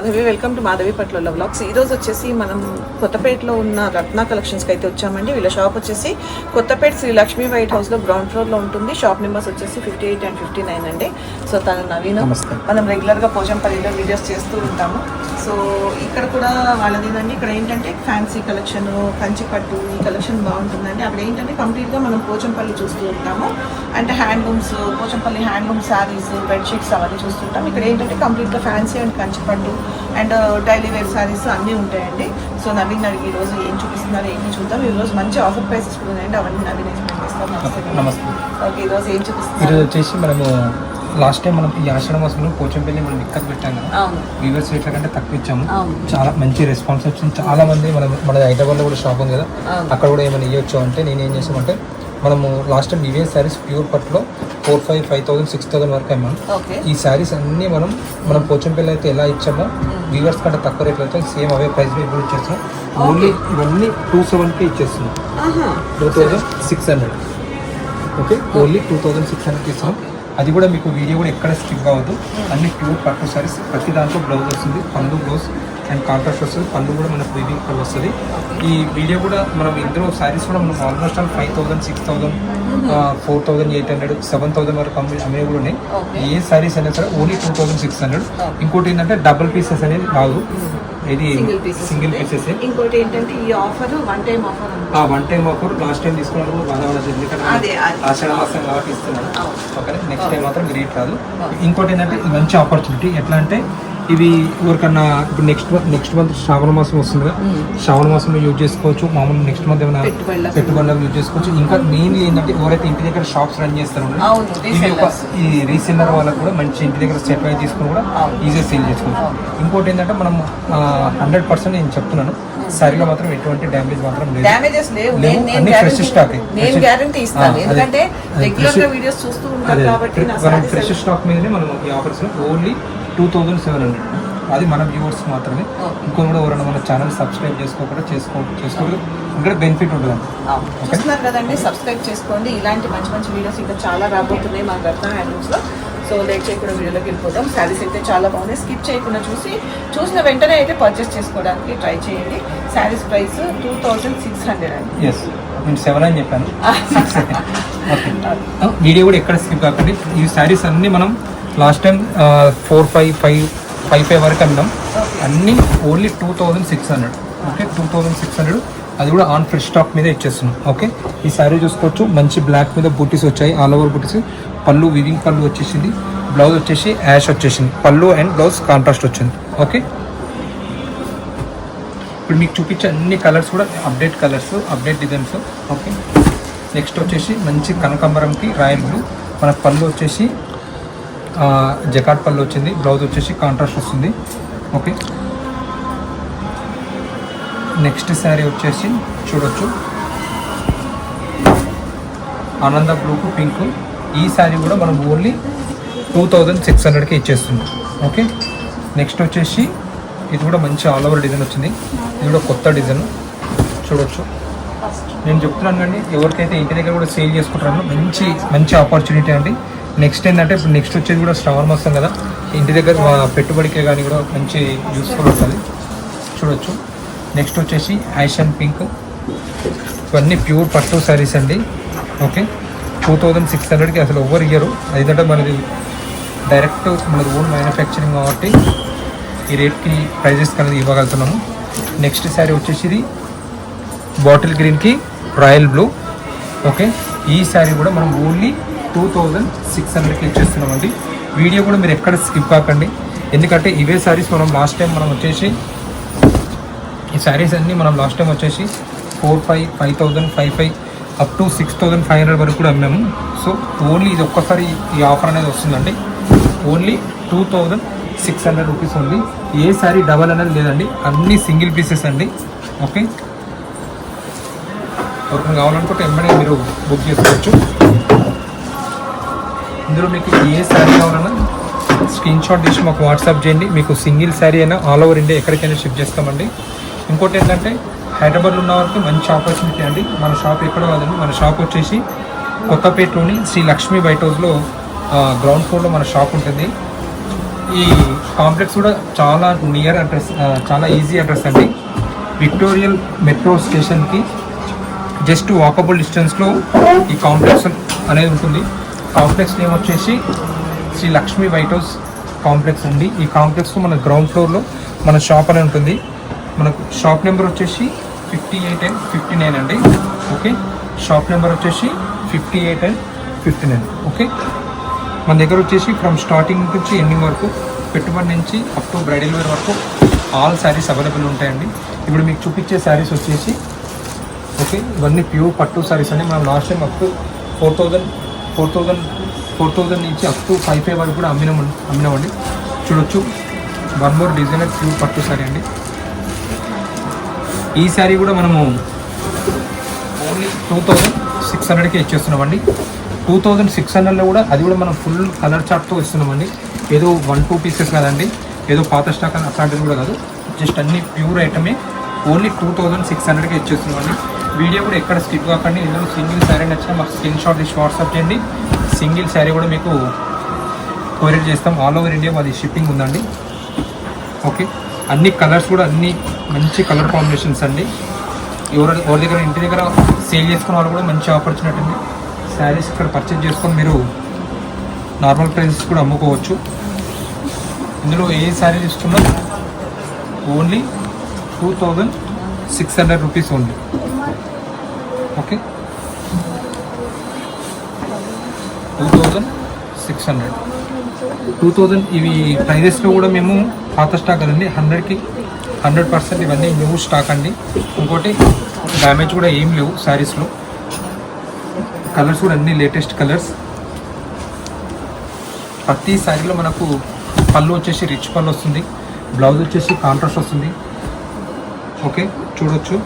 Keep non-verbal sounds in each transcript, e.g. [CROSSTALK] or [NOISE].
Madhavi welcome to Madhavi పట్ల vlogs. ఈ రోజు వచ్చేసి మనం కొత్తపేటలో ఉన్న రత్న కలెక్షన్స్కి అయితే వచ్చామండి. వీళ్ళ షాప్ వచ్చేసి కొత్తపేట శ్రీ లక్ష్మీ వైట్ హౌస్లో గ్రౌండ్ ఫ్లోర్లో ఉంటుంది. షాప్ నెంబర్స్ వచ్చేసి fifty eight and fifty nine అండి. సో తను నవీన్. మనం రెగ్యులర్గా పోచంపల్లిలో వీడియోస్ చేస్తూ ఉంటాము. సో ఇక్కడ కూడా వాళ్ళదేనండి ఇక్కడ ఏంటంటే ఫ్యాన్సీ కలెక్షన్ కంచి పట్టు ఈ కలెక్షన్ బాగుంటుందండి. అక్కడ ఏంటంటే కంప్లీట్గా మనం పోచంపల్లి చూస్తూ ఉంటాము. అంటే handlooms Pochampally handloom sarees bedsheets అవన్నీ చూస్తుంటాం ఇక్కడ ఏంటంటే కంప్లీట్గా ఫ్యాన్సీ అండ్ కంచి పట్టు అండ్ డైలీ వేర్ శారీస్ అన్నీ ఉంటాయండి. సో నవీన్ అడిగి ఈరోజు ఏం చూపిస్తున్నారు ఏంటి చూద్దాం. ఈరోజు మంచి ఆఫర్ ప్రైసెస్ కూడా ఉన్నాయండి. అవన్నీ నవీన్ ఎక్స్ప్లెయిన్ చేస్తాం నమస్తే. ఓకే ఈరోజు ఏం ఈరోజు చూపిస్తున్నారు వచ్చేసి మనము లాస్ట్ టైం మనం ఈ ఆషాఢ మాసంలో పోచంపల్లి మనం ఇక్కడ పెట్టాం కదా. వ్యూవర్స్ రేట్ల కంటే తక్కువ ఇచ్చాము. చాలా మంచి రెస్పాన్స్ వచ్చింది. చాలా మంది మనం మన హైదరాబాద్లో కూడా షాప్ ఉంది కదా. అక్కడ కూడా ఏమైనా ఇవ్వచ్చు అంటే నేను ఏం చేసామంటే మనము లాస్ట్ టైం ఇవే శారీస్ ప్యూర్ పట్టులో four five five thousand six thousand వరకు ఓకే ఈ శారీస్ అన్నీ మనం మనం పోచంపల్లి అయితే ఎలా ఇచ్చామో వ్యూవర్స్ కంటే తక్కువ రేట్లో అయితే సేమ్ అవే ప్రైస్ ఇప్పుడు ఇచ్చేస్తున్నాం ఓన్లీ ఇవన్నీ టూ సెవెన్కే ఇచ్చేస్తున్నాం. Two thousand six hundred okay only two thousand six హండ్రెడ్కి ఇస్తాం అది కూడా మీకు వీడియో కూడా ఎక్కడ స్కిప్ అవ్వదు అన్ని ప్యూర్ పట్టు సారీస్ ప్రతి దాంట్లో బ్లౌజ్ వస్తుంది. పళ్ళు బ్లౌజ్ అండ్ కాంట్రాక్ట్ వస్తుంది పళ్ళు కూడా మనకు వీవింగ్ పళ్ళు వస్తుంది. ఈ వీడియో కూడా మనం ఇందులో సారీస్ కూడా మనం almost all five thousand six thousand four thousand eight hundred seven thousand వరకు అమ్మే కూడా ఉన్నాయి. ఏ సారీస్ అయినా సరే only two thousand six hundred ఇంకోటి ఏంటంటే డబుల్ పీసెస్ అనేది రాదు ఇది సింగిల్ పీసెస్ ఇంకోటి ఏంటంటే ఈ ఆఫర్ వన్ టైం ఆఫర్ ఆ one time offer last time తీసుకున్నప్పుడు బాగా పడదు ఎందుకంటే. ఆషాఢ మాసం కాబట్టి ఇస్తున్నాను. ఓకే నెక్స్ట్ టైం మాత్రం రేట్ రాదు అవును. ఇంకోటి ఏంటంటే ఇది మంచి ఆపర్చునిటీ ఎట్లా అంటే ఇవి ఎవరికన్నా ఇప్పుడు నెక్స్ట్ నెక్స్ట్ మంత్ శ్రావణ మాసం వస్తుంది కదా శ్రావణ మాసంలో యూజ్ చేసుకోవచ్చు మామూలు నెక్స్ట్ మంత్ ఏమైనా. పెట్టుబడులకు యూజ్ చేసుకోవచ్చు ఇంకా మెయిన్ ఏంటంటే ఎవరైతే ఇంటి దగ్గర షాప్స్ రన్ చేస్తారో ఇవి ఒక. ఈ రీసెల్లర్ వాళ్ళకి కూడా మంచి ఇంటి దగ్గర సెట్ అయి తీసుకుని కూడా. ఈజీగా సేల్ చేసుకోవచ్చు. ఇంకోటి ఏంటంటే మనం హండ్రెడ్ పర్సెంట్ నేను చెప్తున్నాను సరిగా మాత్రం ఎటువంటి డ్యామేజ్ మాత్రం లేదు డ్యామేజెస్ లేవు లేవు, నేను నేను అన్ని stock ఏ. నేను గ్యారంటీ ఇస్తాను. ఎందుకంటే రెగ్యులర్గా వీడియోస్ చూస్తూ కాబట్టి మనం ఫ్రెష్ స్టాక్ మీదనే మనం ఈ offers only two thousand seven hundred. అది మన వ్యూవర్స్ మాత్రమే. ఇంకొని కూడా ఎవరైనా మన ఛానల్ సబ్స్క్రైబ్ చేసుకోకుండా చేసుకో చేసుకోవడం ఇంకా బెనిఫిట్ ఉంటుంది. చూస్తున్నారు కదండి సబ్స్క్రైబ్ చేసుకోండి. ఇలాంటి మంచి మంచి వీడియోస్ ఇంకా చాలా రాబోతున్నాయి మా రత్న హ్యాండ్లూమ్స్లో సో లేట్ చేయకుండా వీడియోలోకి వెళ్ళిపోతాం శారీస్ అయితే చాలా బాగున్నాయి. స్కిప్ చేయకుండా చూసి చూసిన వెంటనే అయితే పర్చేస్ చేసుకోవడానికి ట్రై చేయండి. Sarees price two thousand six hundred అండి. ఎస్ నేను సెవెన్ అని చెప్పాను. [LAUGHS] [LAUGHS] వీడియో కూడా ఎక్కడ స్కిప్ కాకండి. ఈ శారీస్ అన్నీ మనం last time four five five five five వరకు అన్నాం. అన్నీ only two thousand six hundred. Okay two thousand six hundred. అది కూడా ఆన్ ఫ్రెష్ స్టాక్ మీద ఇచ్చేస్తున్నాం. ఓకే ఈ శారీ చూసుకోవచ్చు. మంచి బ్లాక్ మీద బుటీస్ వచ్చాయి. ఆల్ ఓవర్ బుటీస్. పళ్ళు వివింగ్ పళ్ళు వచ్చేసింది. బ్లౌజ్ వచ్చేసి యాష్ వచ్చేసింది. పళ్ళు అండ్ బ్లౌజ్ కాంట్రాస్ట్ వచ్చింది. ఓకే. ఇప్పుడు మీకు చూపించే అన్ని కలర్స్ కూడా update colours update designs okay. Next వచ్చేసి మంచి కనకంబరంకి రాయల్ బ్లూ మన పళ్ళు వచ్చేసి జకాట్ పళ్ళు వచ్చింది. బ్లౌజ్ వచ్చేసి కాంట్రాస్ట్ వస్తుంది. ఓకే. నెక్స్ట్ శారీ వచ్చేసి చూడొచ్చు. ఆనంద బ్లూకు పింక్ ఈ శారీ కూడా మనం ఓన్లీ టూ థౌజండ్ సిక్స్ హండ్రెడ్కి ఇచ్చేస్తుంది ఓకే. నెక్స్ట్ వచ్చేసి ఇది కూడా మంచి ఆల్ ఓవర్ డిజైన్ వచ్చింది. ఇది కూడా కొత్త డిజైన్. చూడొచ్చు. నేను చెప్తున్నాను అండి ఎవరికైతే ఇంటి దగ్గర కూడా సేల్ చేసుకుంటారో మంచి మంచి ఆపర్చునిటీ అండి. నెక్స్ట్ ఏంటంటే ఇప్పుడు నెక్స్ట్ వచ్చేది కూడా శ్రావణ మాసం కదా. ఇంటి దగ్గర పెట్టుబడికే కానీ కూడా మంచి యూస్ఫుల్ ఉంటుంది. చూడొచ్చు. నెక్స్ట్ వచ్చేసి యాషన్ పింక్ ఇవన్నీ ప్యూర్ పట్టు శారీస్ అండి. ఓకే టూ థౌజండ్ సిక్స్ హండ్రెడ్కి అసలు ఓవర్ ఇయర్ ఏంటంటే మనది డైరెక్ట్ మనది ఓన్ మ్యానుఫ్యాక్చరింగ్ కాబట్టి ఈ రేట్కి ప్రైజెస్ అనేది ఇవ్వగలుగుతున్నాము. నెక్స్ట్ శారీ వచ్చేసి ఇది బాటిల్ గ్రీన్కి రాయల్ బ్లూ ఓకే ఈ శారీ కూడా మనం ఓన్లీ టూ థౌజండ్ సిక్స్ హండ్రెడ్కి ఇచ్చేస్తున్నామండి వీడియో కూడా మీరు ఎక్కడ స్కిప్ కాకండి. ఎందుకంటే ఇవే శారీస్ మనం లాస్ట్ టైం మనం వచ్చేసి ఈ శారీస్ అన్నీ మనం లాస్ట్ టైం వచ్చేసి four five five thousand five five up to six thousand five hundred వరకు కూడా అమ్మాము. సో ఓన్లీ ఇది ఒక్కసారి ఈ ఆఫర్ అనేది వస్తుందండి. Only two thousand six hundred rupees ఉంది. ఏ శారీ డబల్ అనేది లేదండి. అన్ని సింగిల్ పీసెస్ అండి. ఓకే ఎవరికి కావాలనుకుంటే ఎంబడే మీరు బుక్ చేసుకోవచ్చు. ఇందులో మీకు ఏ శారీ కావాలన్నా స్క్రీన్ షాట్ తీసి మాకు వాట్సాప్ చేయండి. మీకు సింగిల్ శారీ అయినా ఆల్ ఓవర్ ఇండియా ఎక్కడికైనా షిప్ చేస్తామండి. ఇంకోటి ఏంటంటే హైదరాబాద్లో ఉన్న వారికి మంచి ఆపర్చునిటీ అండి. మన షాప్ ఎక్కడ కాదండి మన షాప్ వచ్చేసి కొత్తపేటలోని శ్రీ లక్ష్మీ బైట్ హౌస్లో గ్రౌండ్ ఫ్లోర్లో మన షాప్ ఉంటుంది. ఈ కాంప్లెక్స్ కూడా చాలా నియర్ అడ్రస్ చాలా ఈజీ అడ్రస్ అండి. విక్టోరియల్ మెట్రో స్టేషన్కి జస్ట్ వాకబుల్ డిస్టెన్స్లో ఈ కాంప్లెక్స్ అనేది ఉంటుంది. కాంప్లెక్స్ నేమ్ వచ్చేసి Sri Lakshmi white house complex అండి. ఈ కాంప్లెక్స్లో మన గ్రౌండ్ ఫ్లోర్లో మన షాప్ అని ఉంటుంది. మనకు షాప్ నెంబర్ వచ్చేసి fifty eight and fifty nine అండి. ఓకే షాప్ నెంబర్ వచ్చేసి fifty eight and fifty nine okay మన దగ్గర వచ్చేసి ఫ్రమ్ స్టార్టింగ్ నుంచి ఎండింగ్ వరకు పెట్టుబడి నుంచి అప్ టు బ్రైడల్ వేర్ వరకు ఆల్ శారీస్ అవైలబుల్ ఉంటాయండి. ఇప్పుడు మీకు చూపించే శారీస్ వచ్చేసి ఓకే ఇవన్నీ ప్యూర్ పట్టు శారీస్ అండి. మనం last time up to four thousand four thousand four thousand నుంచి అప్ టు ఫైవ్ ఫైవ్ వరకు కూడా అమ్మినాం అమ్మినామండి. చూడొచ్చు. వన్ మోర్ డిజైనర్ ప్యూర్ పట్టు సారీ అండి. ఈ శారీ కూడా మనము ఓన్లీ టూ థౌజండ్ సిక్స్ హండ్రెడ్కి ఇచ్చేస్తున్నామండి. టూ థౌజండ్ సిక్స్ హండ్రెడ్లో కూడా అది కూడా మనం ఫుల్ కలర్ చార్ట్తో ఇస్తున్నామండి. ఏదో వన్ టూ పీసెస్ కాదండి. ఏదో పాత స్టాక్ అని అట్లాంటిది కూడా కాదు. జస్ట్ అన్ని ప్యూర్ ఐటమే ఓన్లీ టూ థౌజండ్ సిక్స్ హండ్రెడ్కి ఇచ్చేస్తున్నామండి. వీడియో కూడా ఎక్కడ స్కిప్ కాకండి. ఇందులో సింగిల్ శారీ నచ్చిన మాకు స్క్రీన్ షాట్ తీసి వాట్సాప్ చేయండి. సింగిల్ శారీ కూడా మీకు కొరియర్ చేస్తాం. ఆల్ ఓవర్ ఇండియా మాది షిప్పింగ్ ఉందండి. ఓకే అన్ని కలర్స్ కూడా అన్ని మంచి కలర్ కాంబినేషన్స్ అండి. ఎవరు ఎవరి దగ్గర ఇంటి దగ్గర సేల్ చేసుకున్న వాళ్ళు కూడా మంచి ఆపర్చునిటీ ఉంది శారీస్ ఇక్కడ పర్చేజ్ చేసుకొని మీరు నార్మల్ ప్రైసెస్ కూడా అమ్ముకోవచ్చు. ఇందులో ఏ శారీ తీసుకున్నా only two thousand six hundred rupees only okay two thousand six hundred two thousand ఇవి ప్రైజెస్లో కూడా మేము పాత స్టాక్ కదండి హండ్రెడ్కి హండ్రెడ్ పర్సెంట్ ఇవన్నీ న్యూ స్టాక్ అండి. ఇంకోటి డ్యామేజ్ కూడా ఏం లేవు శారీస్లో కలర్స్ కూడా అన్ని లేటెస్ట్ కలర్స్ ప్రతి శారీలో మనకు పళ్ళు వచ్చేసి రిచ్ పళ్ళు వస్తుంది బ్లౌజ్ వచ్చేసి కాంట్రాస్ట్ వస్తుంది. ఓకే చూడొచ్చు.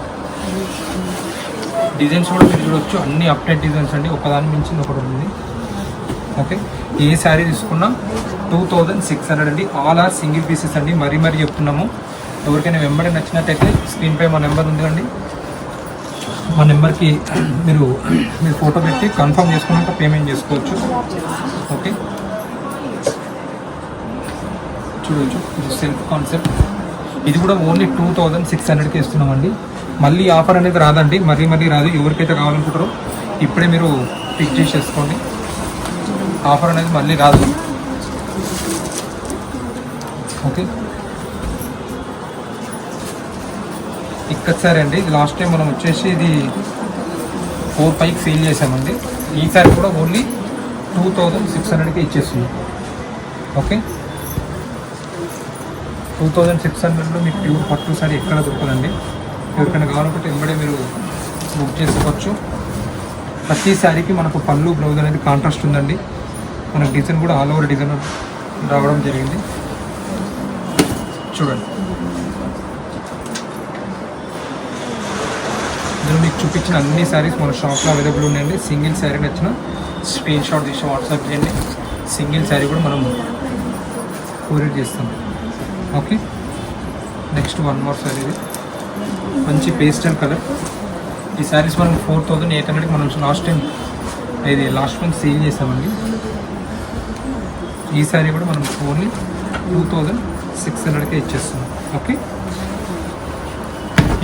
డిజైన్స్ కూడా మీరు చూడొచ్చు. అన్ని అప్డేట్ డిజైన్స్ అండి. ఒకదాని మించింది ఒకటి ఉంది. ఓకే ఏ శారీ తీసుకున్నా టూ థౌజండ్ సిక్స్ హండ్రెడ్ అండి. ఆల్ ఆర్ సింగిల్ పీసెస్ అండి. మరీ మరీ చెప్తున్నాము. ఎవరికైనా వెంబడి నచ్చినట్టయితే స్క్రీన్పై మా నెంబర్ ఉంది అండి. మా నెంబర్కి మీరు మీరు ఫోటో పెట్టి కన్ఫర్మ్ చేసుకున్నాక పేమెంట్ చేసుకోవచ్చు. ఓకే చూడవచ్చు సెల్ఫ్ కాన్సెప్ట్ ఇది కూడా ఓన్లీ టూ థౌజండ్ సిక్స్ హండ్రెడ్కి ఇస్తున్నామండి. మళ్ళీ ఆఫర్ అనేది రాదండి. మరీ మరీ రాదు. ఎవరికైతే కావాలనుకుంటారో ఇప్పుడే మీరు పిక్ చేసేసుకోండి. ఆఫర్ అనేది మళ్ళీ రాదు. ఓకే. ఇక్కడ అండి. లాస్ట్ టైం మనం వచ్చేసి ఇది ఫోర్ ఫైవ్ సేల్ చేసామండి ఈసారి కూడా ఓన్లీ టూ థౌజండ్ సిక్స్ హండ్రెడ్కి ఇచ్చేస్తుంది ఓకే. టూ థౌజండ్ సిక్స్ హండ్రెడ్లో మీకు ప్యూర్ పట్టు సారీ ఎక్కడ దొరకదండి. ఎవరికైనా కావాలంటే వెంబడే మీరు బుక్ చేసుకోవచ్చు. ప్రతి శారీకి మనకు పళ్ళు బ్లౌజ్ అనేది కాంట్రాస్ట్ ఉందండి. మనకు డిజైన్ కూడా ఆల్ ఓవర్ డిజైన్ రావడం జరిగింది. చూడండి. ఇందులో మీకు చూపించిన అన్ని శారీస్ మన షాప్లో అవైలబుల్ ఉన్నాయండి. సింగిల్ శారీ నచ్చిన స్క్రీన్ షాట్ తీసి వాట్సాప్ చేయండి. సింగిల్ శారీ కూడా మనం కొరియర్ చేస్తాం. Okay next one more saree ఇది. మంచి పేస్టల్ కలర్ ఈ శారీస్ మనం ఫోర్ థౌజండ్ ఎయిట్ హండ్రెడ్కి మనం లాస్ట్ టైం ఇది లాస్ట్ మంత్ సేల్ చేసామండి. ఈ శారీ కూడా మనం ఓన్లీ టూ థౌజండ్ సిక్స్ హండ్రెడ్కే ఇచ్చేస్తున్నాం. ఓకే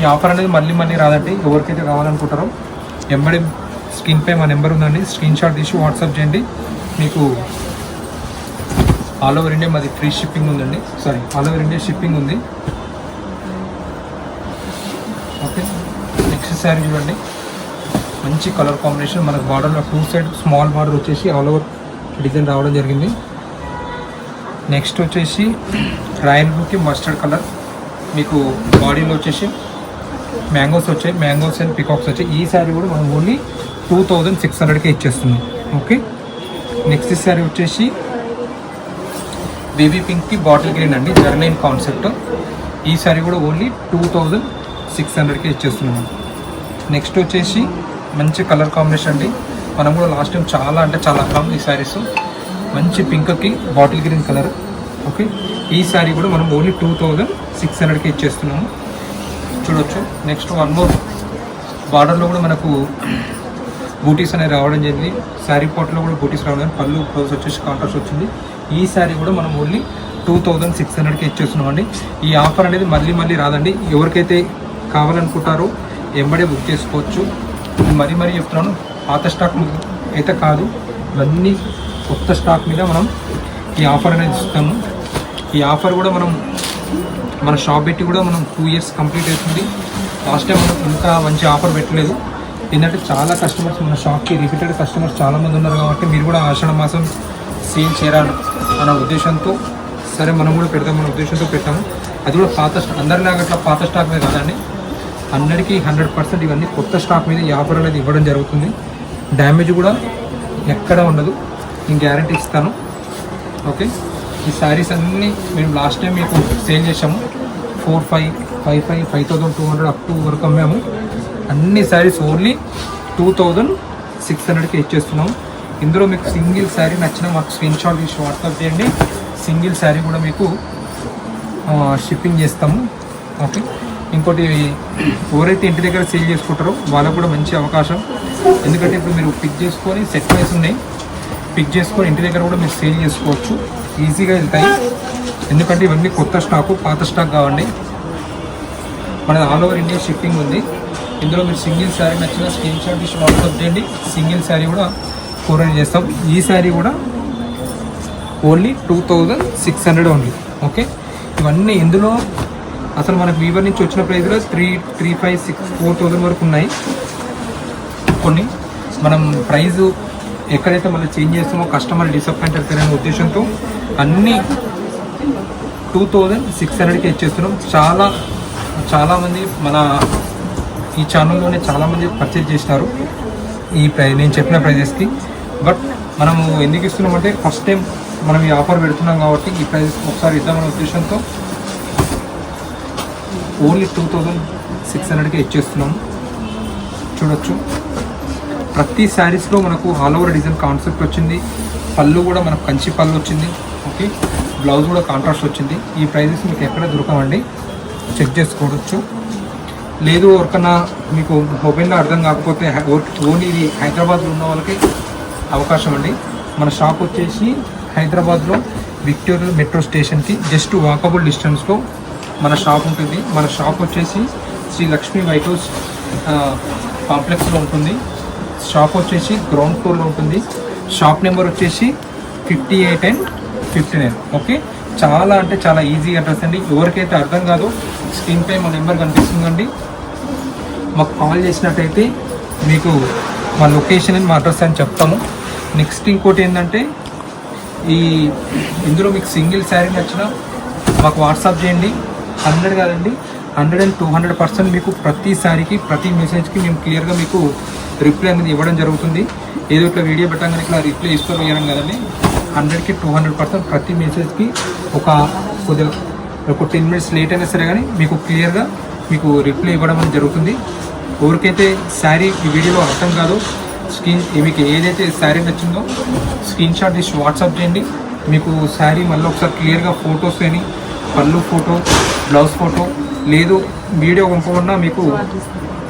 ఈ ఆఫర్ అనేది మళ్ళీ మళ్ళీ రాదండి. ఎవరికైతే కావాలనుకుంటారో ఎంబడి స్క్రీన్ పై మా నెంబర్ ఉందండి. స్క్రీన్ షాట్ తీసి వాట్సాప్ చేయండి. మీకు ఆల్ ఓవర్ ఇండియా మాది ఫ్రీ షిప్పింగ్ ఉందండి. Saree all over India shipping ఉంది. ఓకే నెక్స్ట్ శారీ చూడండి. మంచి కలర్ కాంబినేషన్ మనకు బార్డర్లో టూ సైడ్ స్మాల్ బార్డర్ వచ్చేసి ఆల్ ఓవర్ డిజైన్ రావడం జరిగింది. నెక్స్ట్ వచ్చేసి రాయల్ బ్లూకి మస్టర్డ్ కలర్ మీకు బాడీలో వచ్చేసి మ్యాంగోస్ వచ్చాయి. మ్యాంగోస్ అండ్ పికాక్స్ వచ్చాయి. ఈ శారీ కూడా మనం ఓన్లీ టూ థౌజండ్ సిక్స్ హండ్రెడ్కి ఇచ్చేస్తుంది ఓకే నెక్స్ట్ శారీ వచ్చేసి బేబీ పింక్కి బాటిల్ గ్రీన్ అండి. జర్నైన్ కాన్సెప్ట్. ఈ శారీ కూడా ఓన్లీ టూ థౌజండ్ సిక్స్ హండ్రెడ్కి ఇచ్చేస్తున్నాం నెక్స్ట్ వచ్చేసి మంచి కలర్ కాంబినేషన్ అండి. మనం కూడా లాస్ట్ టైం చాలా అంటే చాలా అమ్మాం ఈ శారీస్ మంచి పింక్కి బాటిల్ గ్రీన్ కలర్. ఓకే? ఈ శారీ కూడా మనం ఓన్లీ టూ థౌజండ్ సిక్స్ హండ్రెడ్కి ఇచ్చేస్తున్నాము. చూడొచ్చు. Next one more. బార్డర్లో కూడా మనకు బూటీస్ అనేవి రావడం జరిగింది. శారీ పాట్లో కూడా బూటీస్ రావడం పళ్ళు బ్లౌజ్ వచ్చేసి కాంట్రాస్ట్ వచ్చింది. ఈ శారీ కూడా మనం ఓన్లీ టూ థౌజండ్ సిక్స్ హండ్రెడ్కి ఇచ్చేస్తున్నామండి. ఈ ఆఫర్ అనేది మళ్ళీ మళ్ళీ రాదండి. ఎవరికైతే కావాలనుకుంటారో ఎంబడే బుక్ చేసుకోవచ్చు. నేను మరీ మరీ చెప్తున్నాను పాత స్టాక్ అయితే కాదు. ఇవన్నీ కొత్త స్టాక్ మీద మనం ఈ ఆఫర్ అనేది ఇస్తాము ఈ ఆఫర్ కూడా మనం మన షాప్ పెట్టి కూడా మనం టూ ఇయర్స్ కంప్లీట్ అవుతుంది. లాస్ట్ టైం మనం ఇంకా మంచి ఆఫర్ పెట్టలేదు. ఏంటంటే చాలా కస్టమర్స్ మన షాప్కి రిపీటెడ్ కస్టమర్స్ చాలామంది ఉన్నారు కాబట్టి మీరు కూడా ఆషాఢ మాసం సేల్ చేయాలి అనే ఉద్దేశంతో సరే మనం కూడా పెడతాం మన ఉద్దేశంతో పెట్టాము. అది కూడా పాత అందరిలాగా అట్లా పాత స్టాక్ మీద కాదండి. అందరికీ హండ్రెడ్ పర్సెంట్ ఇవన్నీ కొత్త స్టాక్ మీద ఈ ఆఫర్ అనేది ఇవ్వడం జరుగుతుంది. డ్యామేజ్ కూడా ఎక్కడ ఉండదు. నేను గ్యారంటీ ఇస్తాను. ఓకే? ఈ శారీస్ అన్నీ మేము లాస్ట్ టైం మీకు సేల్ చేసాము four five five five five thousand two hundred up to వరకు అమ్మాము. అన్ని sarees only two thousand six హండ్రెడ్కి ఇచ్చేస్తున్నాము. ఇందులో మీకు సింగిల్ శారీ నచ్చిన మాకు స్క్రీన్ షాట్ తీసి వాట్సాప్ చేయండి. సింగిల్ శారీ కూడా మీకు షిప్పింగ్ చేస్తాము. ఓకే? ఇంకోటి ఎవరైతే ఇంటి దగ్గర సేల్ చేసుకుంటారో వాళ్ళకు కూడా మంచి అవకాశం. ఎందుకంటే ఇప్పుడు మీరు పిక్ చేసుకొని సెట్ వైస్ ఉన్నాయి. పిక్ చేసుకొని ఇంటి దగ్గర కూడా మీరు సేల్ చేసుకోవచ్చు. ఈజీగా వెళ్తాయి. ఎందుకంటే ఇవన్నీ కొత్త స్టాకు పాత స్టాక్ కావండి. మనది ఆల్ ఓవర్ ఇండియా షిప్పింగ్ ఉంది. ఇందులో మీరు సింగిల్ శారీ నచ్చిన స్క్రీన్ షాట్ తీసి వాట్సాప్ చేయండి. సింగిల్ శారీ కూడా కొరియర్ చేస్తాం. ఈ శారీ కూడా only two thousand six hundred only. Okay? ఇవన్నీ ఇందులో అసలు మనకు వీవర్ నుంచి వచ్చిన ప్రైస్లో three three five six four thousand వరకు ఉన్నాయి. కొన్ని. మనం ప్రైస్ ఎక్కడైతే మళ్ళీ చేంజ్ చేస్తామో కస్టమర్ డిసప్పాయింట్ అవుతారనే ఉద్దేశంతో అన్నీ టూ థౌజండ్ సిక్స్ హండ్రెడ్కి ఇచ్చేస్తున్నాం. చాలా చాలామంది మన ఈ ఛానల్లోనే చాలామంది పర్చేజ్ చేసినారు. ఈ ప్రై నేను చెప్పిన ప్రైజెస్కి. బట్ మనము ఎందుకు ఇస్తున్నామంటే ఫస్ట్ టైం మనం ఈ ఆఫర్ పెడుతున్నాం కాబట్టి ఈ ప్రైజెస్ ఒకసారి ఇద్దామనే ఉద్దేశంతో ఓన్లీ టూ థౌజండ్ సిక్స్ హండ్రెడ్కి ఇచ్చేస్తున్నాము. చూడొచ్చు. ప్రతి శారీస్లో మనకు ఆల్ ఓవర్ డిజైన్ కాన్సెప్ట్ వచ్చింది. పళ్ళు కూడా మనకు కంచి పళ్ళు వచ్చింది. ఓకే బ్లౌజ్ కూడా కాంట్రాస్ట్ వచ్చింది. ఈ ప్రైజెస్ మీకు ఎక్కడ దొరకవండి? చెక్ చేసుకోవచ్చు. లేదు ఎవరికన్నా మీకు మొబైల్లో అర్థం కాకపోతే ఓన్లీ ఇది హైదరాబాద్లో ఉన్న వాళ్ళకి అవకాశం అండి. మన షాప్ వచ్చేసి హైదరాబాద్లో విక్టోరియా మెట్రో స్టేషన్కి జస్ట్ వాకబుల్ డిస్టెన్స్లో మన షాప్ ఉంటుంది. మన షాప్ వచ్చేసి శ్రీ లక్ష్మీ వైట్ హౌస్ కాంప్లెక్స్లో ఉంటుంది. షాప్ వచ్చేసి గ్రౌండ్ ఫ్లోర్లో ఉంటుంది. షాప్ నెంబర్ వచ్చేసి fifty eight and fifty nine. Okay? చాలా అంటే చాలా ఈజీ అడ్రస్ అండి. ఎవరికైతే అర్థం కాదో స్క్రీన్ పై మా నెంబర్ కనిపిస్తుందండి. మాకు కాల్ చేసినట్టయితే మీకు మా లొకేషన్ అండ్ మా అడ్రస్ అని చెప్తాము. నెక్స్ట్ ఇంకోటి ఏంటంటే ఈ ఇందులో మీకు సింగిల్ శారీ నచ్చిన మాకు వాట్సాప్ చేయండి హండ్రెడ్ కాదండి hundred and two hundred percent మీకు ప్రతి శారీకి ప్రతి మెసేజ్కి మేము క్లియర్గా మీకు రిప్లై అనేది ఇవ్వడం జరుగుతుంది. ఏదో ఇట్లా వీడియో పెట్టగానే ఇట్లా రిప్లై ఇస్తూ ఇవ్వడం కదండి హండ్రెడ్కి టూ హండ్రెడ్ పర్సెంట్ ప్రతి మెసేజ్కి ఒక కొద్దిగా ఒక టెన్ మినిట్స్ లేట్ అయినా సరే కానీ మీకు క్లియర్గా మీకు రిప్లై ఇవ్వడం అనేది జరుగుతుంది. ఎవరికైతే శారీ ఈ వీడియోలో అర్థం కాదు స్క్రీన్ మీకు ఏదైతే శారీ నచ్చిందో స్క్రీన్ షాట్ తీసి వాట్సాప్ చేయండి. మీకు శారీ మళ్ళీ ఒకసారి క్లియర్గా ఫొటోస్ కానీ పళ్ళు ఫోటో బ్లౌజ్ ఫోటో లేదు వీడియో పంపకుండా మీకు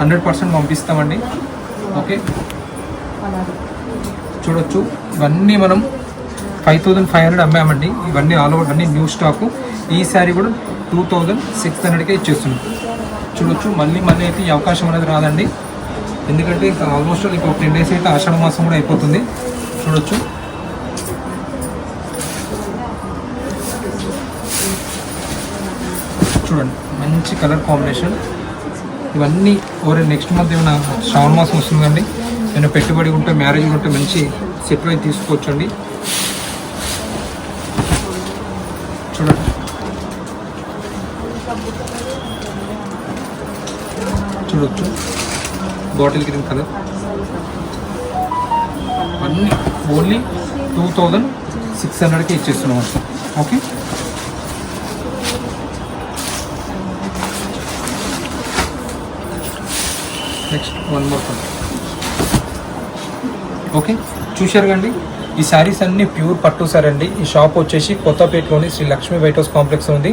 హండ్రెడ్ పర్సెంట్ పంపిస్తామండి. ఓకే? చూడొచ్చు. ఇవన్నీ మనం ఫైవ్ థౌజండ్ ఫైవ్ హండ్రెడ్ అమ్మామండి. ఇవన్నీ ఆల్ ఓవర్ అన్ని న్యూ స్టాకు. ఈ శారీ కూడా టూ థౌజండ్ సిక్స్ హండ్రెడ్కే ఇచ్చేస్తున్నాం. చూడొచ్చు. మళ్ళీ మళ్ళీ అయితే ఈ అవకాశం అనేది రాదండి. ఎందుకంటే ఆల్మోస్ట్ ఇంకొక టెన్ డేస్ అయితే ఆషాఢ మాసం కూడా అయిపోతుంది. చూడొచ్చు. చూడండి మంచి కలర్ కాంబినేషన్ ఇవన్నీ ఓరే నెక్స్ట్ మంత్ ఏమైనా శ్రావణ మాసం వస్తుందండి ఏమైనా పెట్టుబడి ఉంటే మ్యారేజ్ ఉంటే మంచి సెట్ అయి తీసుకోవచ్చండి. చూడండి. చూడొచ్చు. బాటిల్ గ్రీన్ కలర్ అన్నీ ఓన్లీ టూ థౌజండ్ సిక్స్ హండ్రెడ్కి ఇచ్చేస్తున్నాం okay? Next one more colour okay? చూశారు కండి ఈ శారీస్ అన్నీ ప్యూర్ పట్టు సార్ అండి. ఈ షాప్ వచ్చేసి కొత్తపేటలోని Sri Lakshmi white house complex ఉంది.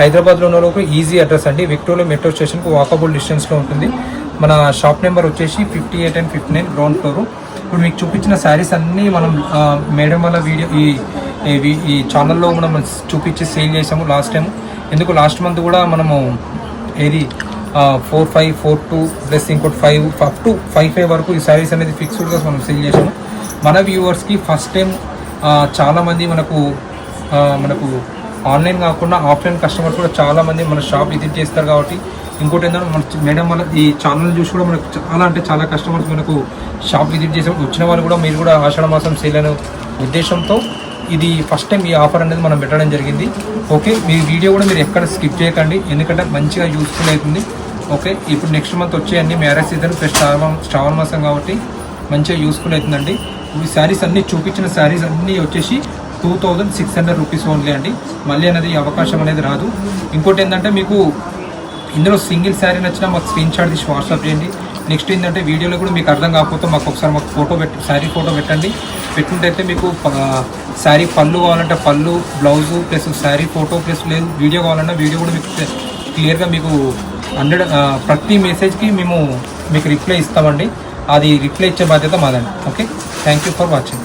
హైదరాబాద్లో ఉన్న వాళ్ళకు ఈజీ అడ్రస్ అండి. విక్టోరియా మెట్రో స్టేషన్కు వాకబుల్ డిస్టెన్స్లో ఉంటుంది. మన షాప్ నెంబర్ వచ్చేసి fifty eight and fifty nine ground floor. ఇప్పుడు మీకు చూపించిన శారీస్ అన్నీ మనం మేడం వల్ల వీడియో ఈ ఈ ఛానల్లో మనం చూపించి సేల్ చేసాము లాస్ట్ టైం. ఎందుకు లాస్ట్ మంత్ కూడా మనము ఏది four five four two plus ఇంకోటి five up to five five వరకు ఈ శారీస్ అనేది ఫిక్స్డ్గా మనం సేల్ చేసాము. మన వ్యూవర్స్కి ఫస్ట్ టైం చాలామంది మనకు మనకు ఆన్లైన్ కాకుండా ఆఫ్లైన్ కస్టమర్ కూడా చాలామంది మన షాప్ విజిట్ చేస్తారు కాబట్టి ఇంకోటి ఏంటంటే మన మేడం వల్ల ఈ ఛానల్ చూసి కూడా మనకు చాలా అంటే చాలా కస్టమర్స్ మనకు షాప్ విజిట్ చేసే వచ్చిన వాళ్ళు కూడా మీరు కూడా ఆషాఢ మాసం సేల్ అనే ఉద్దేశంతో ఇది ఫస్ట్ టైం ఈ ఆఫర్ అనేది మనం పెట్టడం జరిగింది. ఓకే మీ వీడియో కూడా మీరు ఎక్కడ స్కిప్ చేయకండి. ఎందుకంటే మంచిగా యూస్ఫుల్ అవుతుంది. ఓకే ఇప్పుడు నెక్స్ట్ మంత్ వచ్చే అన్ని మ్యారేజ్ సీజన్ ప్లస్ శ్రావణ శ్రావణ మాసం కాబట్టి మంచిగా యూస్ఫుల్ అవుతుందండి. ఈ శారీస్ అన్ని చూపించిన శారీస్ అన్నీ వచ్చేసి two thousand six hundred rupees only అండి. మళ్ళీ అనేది అవకాశం అనేది రాదు. ఇంకోటి ఏంటంటే మీకు ఇందులో సింగిల్ శారీ నచ్చినా మాకు స్క్రీన్ షాట్ తీసి వాట్సాప్ చేయండి. నెక్స్ట్ ఏంటంటే వీడియోలో కూడా మీకు అర్థం కాకపోతే మాకు ఒకసారి మాకు ఫోటో పెట్టి శారీ ఫోటో పెట్టండి. పెట్టుకుంటే మీకు శారీ పళ్ళు కావాలంటే పళ్ళు blouse plus saree photo plus లేదు వీడియో కావాలన్నా వీడియో కూడా మీకు క్లియర్గా మీకు హండ్రెడ్ ప్రతి మెసేజ్కి మేము మీకు రిప్లై ఇస్తామండి. అది రిప్లై ఇచ్చే బాధ్యత మాదండి. Okay? Thank you for watching.